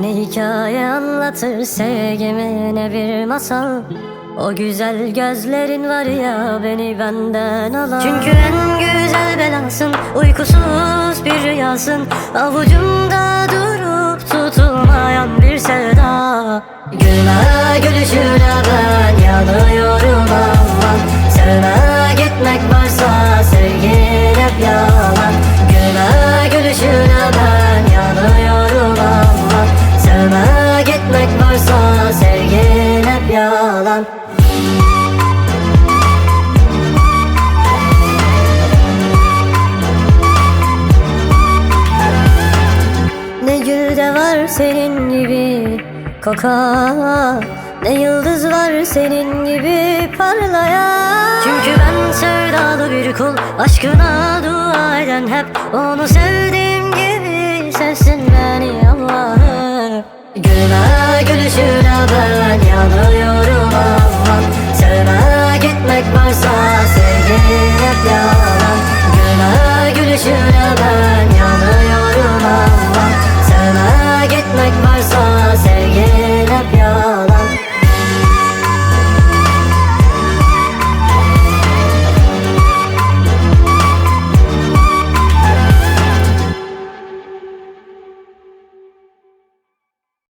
Ne hikaye anlatır sevgimi ne bir masal. O güzel gözlerin var ya beni benden alan. Çünkü en güzel belasın uykusuz bir rüyasın. Avucumda durup tutulmayan bir sevda. Gülme gülüşüne yalan Ne gül de var senin gibi kokan Ne yıldız var senin gibi parlayan. Çünkü ben sevdalı bir kul Aşkına dua eden hep Onu sevdiğim gibi sevsin beni Allah'ım. Gülme gülüşüne ben yanıyorum to your